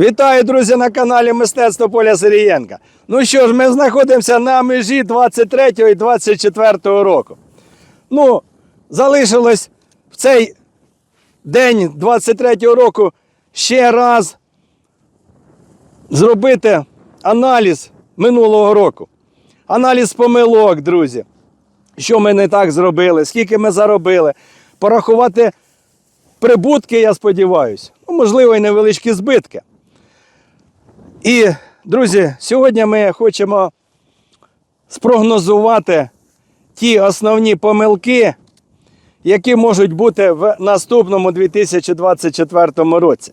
Вітаю, друзі, на каналі Мистецтво Поля Сирієнка. Ну що ж, ми знаходимося на межі 23 і 24 року. Ну, залишилось в цей день 23 року ще раз зробити аналіз минулого року. Аналіз помилок, друзі. Що ми не так зробили, скільки ми заробили, порахувати прибутки, я сподіваюся, ну, можливо, і невеличкі збитки. І, друзі, сьогодні ми хочемо спрогнозувати ті основні помилки, які можуть бути в наступному 2024 році.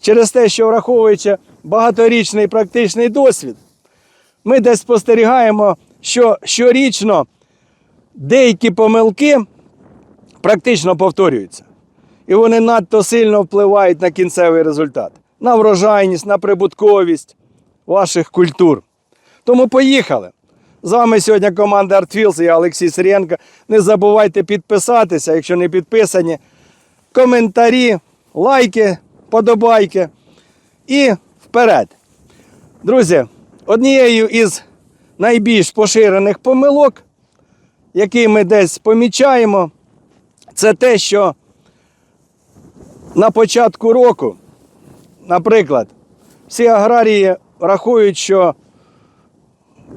Через те, що враховуючи багаторічний практичний досвід, ми десь спостерігаємо, що щорічно деякі помилки практично повторюються. І вони надто сильно впливають на кінцевий результат, на врожайність, на прибутковість ваших культур. Тому поїхали. З вами сьогодні команда ArtFields, я Олексій Сиренко. Не забувайте підписатися, якщо не підписані. Коментарі, лайки, подобайки. І вперед. Друзі, однією із найбільш поширених помилок, які ми десь помічаємо, це те, що на початку року, наприклад, всі аграрії рахують, що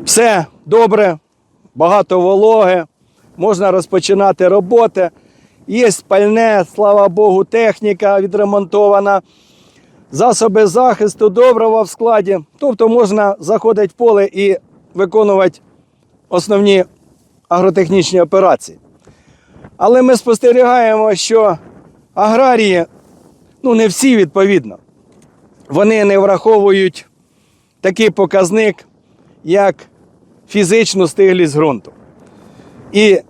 все добре, багато вологи, можна розпочинати роботи. Є пальне, слава Богу, техніка відремонтована, засоби захисту, добрива в складі. Тобто можна заходити в поле і виконувати основні агротехнічні операції. Але ми спостерігаємо, що аграрії, ну не всі відповідно, вони не враховують такий показник, як фізичну стиглість ґрунту. І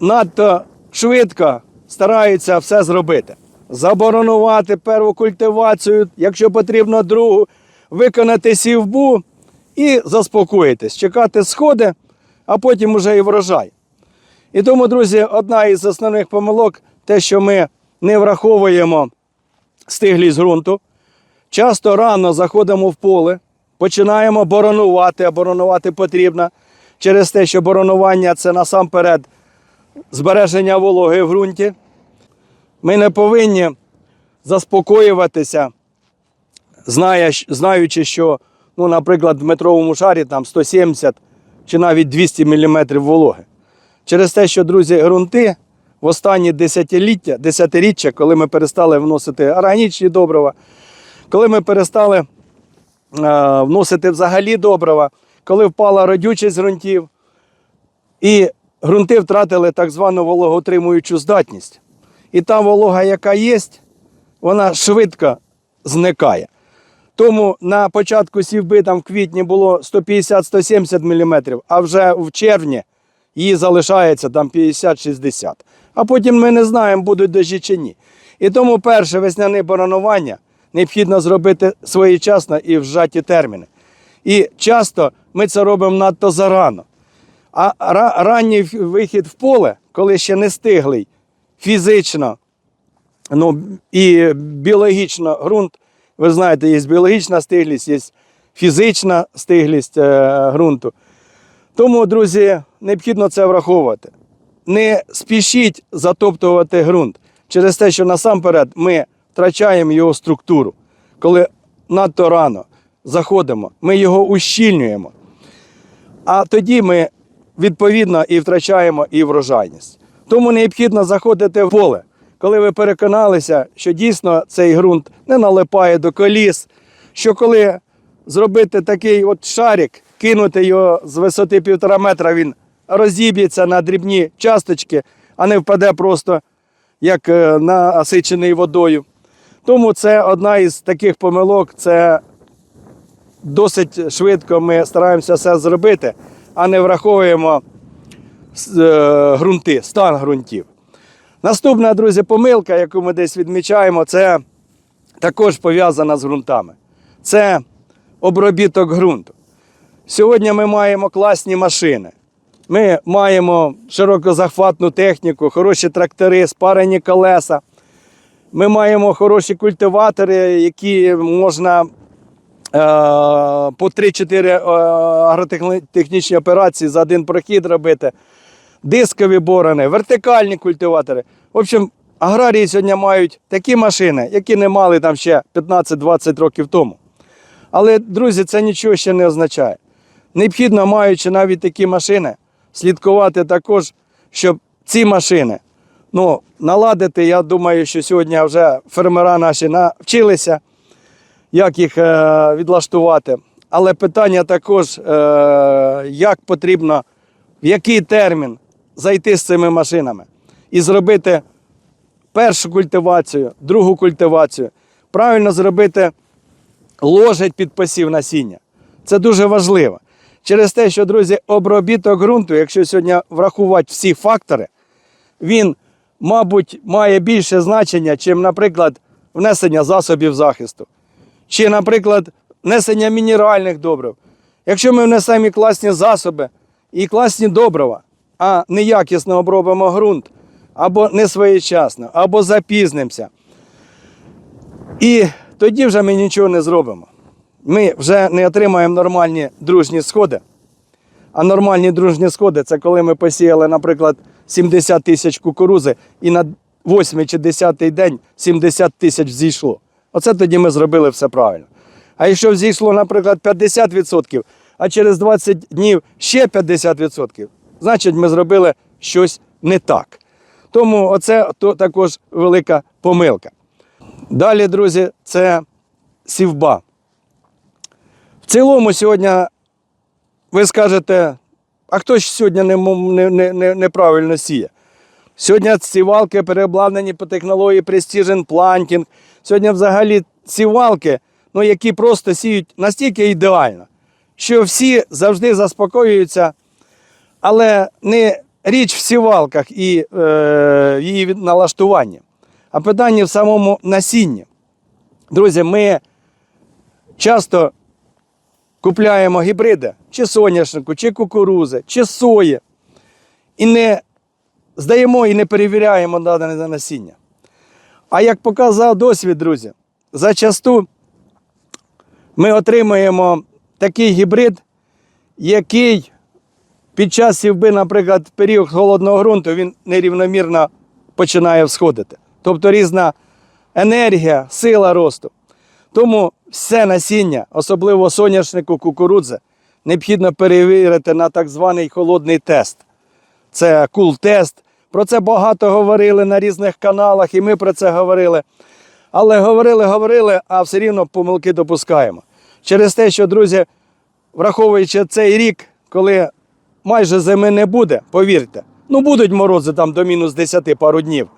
надто швидко стараються все зробити. Заборонувати перву культивацію, якщо потрібно другу, виконати сівбу і заспокоїтись, чекати сходи, а потім уже і врожай. І тому, друзі, одна із основних помилок те, що ми не враховуємо стиглість ґрунту. Часто рано заходимо в поле, починаємо боронувати, а боронувати потрібно через те, що боронування це насамперед збереження вологи в ґрунті. Ми не повинні заспокоюватися, знаючи, що, ну, наприклад, в метровому шарі там 170 чи навіть 200 мм вологи. Через те, що, друзі, ґрунти в останні десятиліття, десятиріччя, коли ми перестали вносити органічні добрива, коли ми перестали е, вносити взагалі добрива, коли впала родючість ґрунтів, і ґрунти втратили так звану вологоутримуючу здатність. І та волога, яка є, вона швидко зникає. Тому на початку сівби там в квітні було 150-170 мм, а вже в червні її залишається там 50-60. А потім ми не знаємо, будуть дощі чи ні. І тому перше весняне боронування необхідно зробити своєчасно і в зжаті терміни. І часто ми це робимо надто зарано. А ранній вихід в поле, коли ще не стиглий фізично ну, і біологічно ґрунт, ви знаєте, є біологічна стиглість, є фізична стиглість е, ґрунту. Тому, друзі, необхідно це враховувати. Не спішіть затоптувати ґрунт через те, що насамперед ми втрачаємо його структуру. Коли надто рано заходимо, ми його ущільнюємо. А тоді ми відповідно і втрачаємо і врожайність. Тому необхідно заходити в поле, коли ви переконалися, що дійсно цей ґрунт не налипає до коліс, що коли зробити такий от шарик, кинути його з висоти півтора метра, він розіб'ється на дрібні часточки, а не впаде просто як е, насичений водою. Тому це одна із таких помилок. Це досить швидко ми стараємося все зробити, а не враховуємо е, ґрунти, стан ґрунтів. Наступна, друзі, помилка, яку ми десь відмічаємо, це також пов'язана з ґрунтами. Це обробіток ґрунту. Сьогодні ми маємо класні машини. Ми маємо широкозахватну техніку, хороші трактори, спарені колеса. Ми маємо хороші культиватори, які можна по 3-4 е, агротехнічні операції за один прохід робити, дискові борони, вертикальні культиватори. В общем, аграрії сьогодні мають такі машини, які не мали там ще 15-20 років тому. Але, друзі, це нічого ще не означає. Необхідно, маючи навіть такі машини, слідкувати також, щоб ці машини ну, наладити. Я думаю, що сьогодні вже фермера наші навчилися, як їх е, відлаштувати. Але питання також, е, як потрібно, в який термін зайти з цими машинами і зробити першу культивацію, другу культивацію, правильно зробити ложить під посів насіння. Це дуже важливо. Через те, що, друзі, обробіток ґрунту, якщо сьогодні врахувати всі фактори, він, мабуть, має більше значення, чим, наприклад, внесення засобів захисту, чи, наприклад, внесення мінеральних добрив. Якщо ми внесемо і класні засоби, і класні добрива, а неякісно обробимо ґрунт, або не своєчасно, або запізнимося, і тоді вже ми нічого не зробимо. Ми вже не отримаємо нормальні дружні сходи. А нормальні дружні сходи це коли ми посіяли, наприклад, 70 тисяч кукурузи і на 8 чи 10 день 70 тисяч зійшло. Оце тоді ми зробили все правильно. А якщо зійшло, наприклад, 50%, а через 20 днів ще 50%, значить ми зробили щось не так. Тому оце то також велика помилка. Далі, друзі, це сівба. В цілому сьогодні ви скажете, а хто ж сьогодні не, не, не, неправильно сіє? Сьогодні сівалки переобладнані по технології Precision Planting. Сьогодні взагалі сівалки, ну, які просто сіють настільки ідеально, що всі завжди заспокоюються, але не річ в сівалках і е, її налаштуванні, а питання в самому насінні. Друзі, ми часто купляємо гібриди чи соняшнику, чи кукурузи, чи сої, і не здаємо і не перевіряємо дане насіння. А як показав досвід, друзі, зачасту ми отримуємо такий гібрид, який під час сівби, наприклад, період холодного ґрунту, він нерівномірно починає всходити. Тобто різна енергія, сила росту. Тому все насіння, особливо соняшнику кукурудзи, необхідно перевірити на так званий холодний тест. Це кул-тест. Про це багато говорили на різних каналах, і ми про це говорили. Але говорили, говорили, а все рівно помилки допускаємо. Через те, що, друзі, враховуючи цей рік, коли майже зими не буде, повірте, ну будуть морози там до мінус 10 пару днів.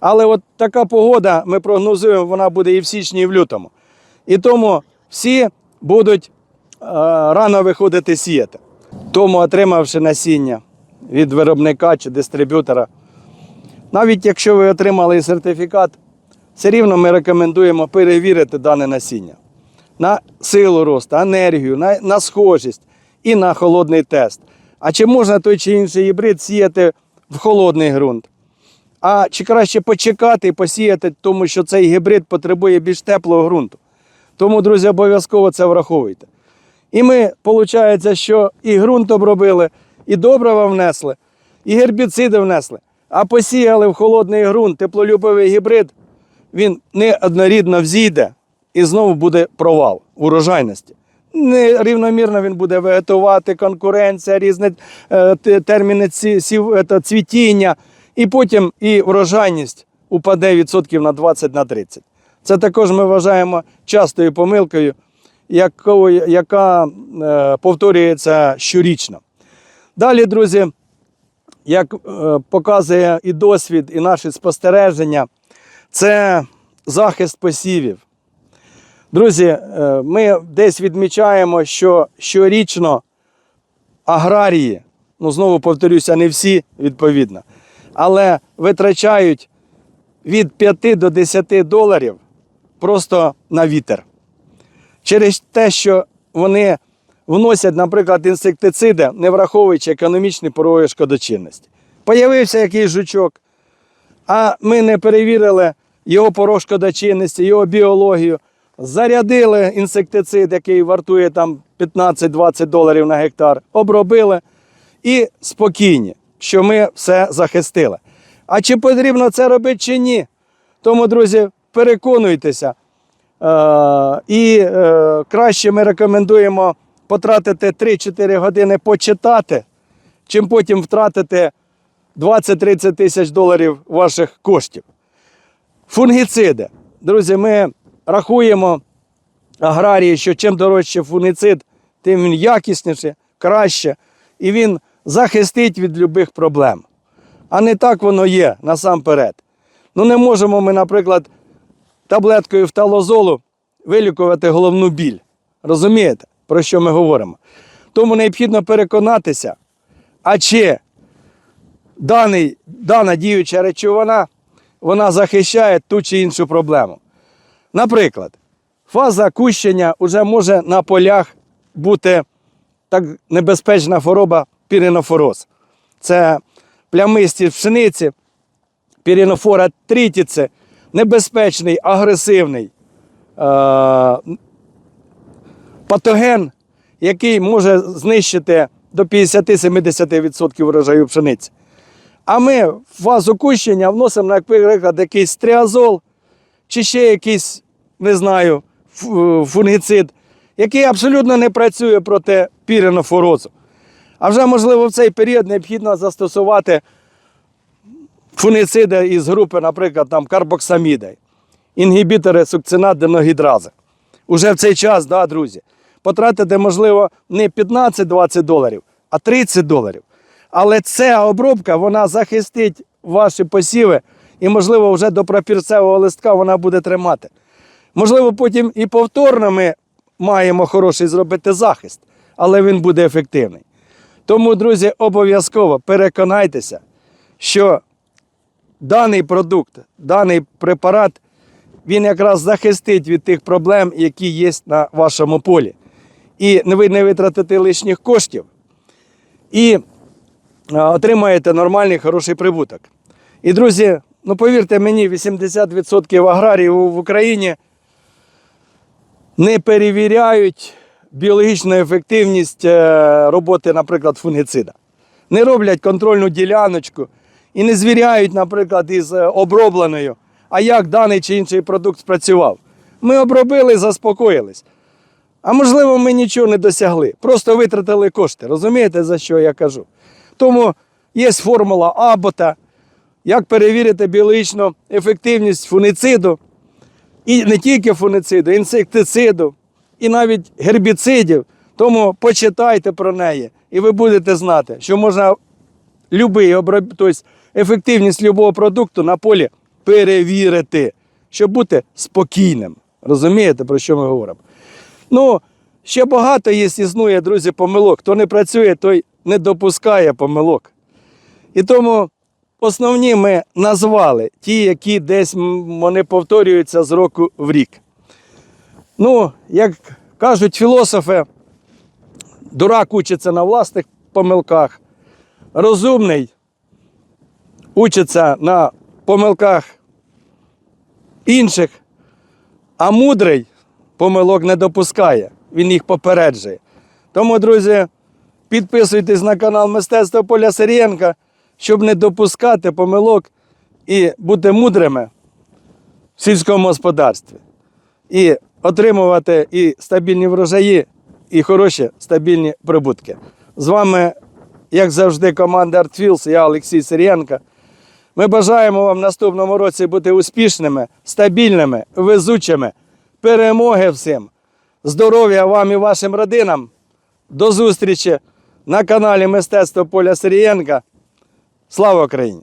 Але от така погода, ми прогнозуємо, вона буде і в січні, і в лютому. І тому всі будуть е, рано виходити сіяти. Тому, отримавши насіння від виробника чи дистриб'ютора, навіть якщо ви отримали сертифікат, все рівно ми рекомендуємо перевірити дане насіння на силу росту, енергію, на, на схожість і на холодний тест. А чи можна той чи інший гібрид сіяти в холодний ґрунт? А чи краще почекати і посіяти, тому що цей гібрид потребує більш теплого ґрунту. Тому, друзі, обов'язково це враховуйте. І ми, виходить, що і ґрунт обробили, і добрива внесли, і гербіциди внесли, а посіяли в холодний ґрунт теплолюбивий гібрид, він неоднорідно взійде і знову буде провал урожайності. Нерівномірно він буде вегетувати, конкуренція, різні е, терміни цвітіння, і потім і врожайність упаде відсотків на 20 на 30. Це також ми вважаємо частою помилкою, яка е, повторюється щорічно. Далі, друзі, як е, показує і досвід, і наші спостереження, це захист посівів. Друзі, е, ми десь відмічаємо, що щорічно аграрії, ну знову повторюся, не всі відповідно, але витрачають від 5 до 10 доларів просто на вітер. Через те, що вони вносять, наприклад, інсектициди, не враховуючи економічні пороги шкодочинності. Появився якийсь жучок, а ми не перевірили його порог шкодочинності, його біологію. зарядили інсектицид, який вартує там 15-20 доларів на гектар, обробили і спокійні, що ми все захистили. А чи потрібно це робити чи ні? Тому, друзі, переконуйтеся. Е, і е, краще ми рекомендуємо потратити 3-4 години почитати, чим потім втратити 20-30 тисяч доларів ваших коштів. Фунгіциди. Друзі, ми рахуємо аграрії, що чим дорожче фунгіцид, тим він якісніше, краще, і він захистить від будь-яких проблем. А не так воно є насамперед. Ну не можемо ми, наприклад, таблеткою фталозолу вилікувати головну біль. Розумієте, про що ми говоримо? Тому необхідно переконатися, а чи даний, дана діюча речовина вона захищає ту чи іншу проблему. Наприклад, фаза кущення вже може на полях бути так небезпечна хвороба піренофороз. Це плямисті пшениці, піренофора трітіце, небезпечний, агресивний е- патоген, який може знищити до 50-70% врожаю пшениці. А ми в фазу кущення вносимо, наприклад, якийсь стріазол чи ще якийсь, не знаю, фу- фунгіцид, який абсолютно не працює проти піренофорозу. А вже, можливо, в цей період необхідно застосувати фунгіциди із групи, наприклад, там карбоксаміди, інгібітори сукцинат-деногідрази. Уже в цей час, да, друзі, потратити, можливо, не 15-20 доларів, а 30 доларів. Але ця обробка вона захистить ваші посіви і, можливо, вже до пропірцевого листка вона буде тримати. Можливо, потім і повторно ми маємо хороший зробити захист, але він буде ефективний. Тому, друзі, обов'язково переконайтеся, що даний продукт, даний препарат, він якраз захистить від тих проблем, які є на вашому полі. І ви не витратите лишніх коштів. І отримаєте нормальний хороший прибуток. І, друзі, ну повірте мені, 80% аграріїв в Україні не перевіряють біологічну ефективність е, роботи, наприклад, фунгіцида. Не роблять контрольну діляночку і не звіряють, наприклад, із е, обробленою, а як даний чи інший продукт спрацював. Ми обробили, заспокоїлись. А можливо, ми нічого не досягли. Просто витратили кошти. Розумієте, за що я кажу? Тому є формула Абота, як перевірити біологічну ефективність фунициду, і не тільки фунициду, інсектициду, і навіть гербіцидів. Тому почитайте про неї, і ви будете знати, що можна любий тобто ефективність любого продукту на полі перевірити, щоб бути спокійним. Розумієте, про що ми говоримо? Ну, ще багато є, існує, друзі, помилок. Хто не працює, той не допускає помилок. І тому основні ми назвали ті, які десь вони повторюються з року в рік. Ну, як кажуть філософи, дурак учиться на власних помилках, розумний учиться на помилках інших, а мудрий помилок не допускає, він їх попереджує. Тому, друзі, підписуйтесь на канал Мистецтво Поля Сирієнка, щоб не допускати помилок і бути мудрими в сільському господарстві. І отримувати і стабільні врожаї, і хороші стабільні прибутки. З вами, як завжди, команда ArtFields, я Олексій Сирієнко. Ми бажаємо вам в наступному році бути успішними, стабільними, везучими. Перемоги всім, здоров'я вам і вашим родинам. До зустрічі на каналі Мистецтво Поля Сирієнка. Слава Україні!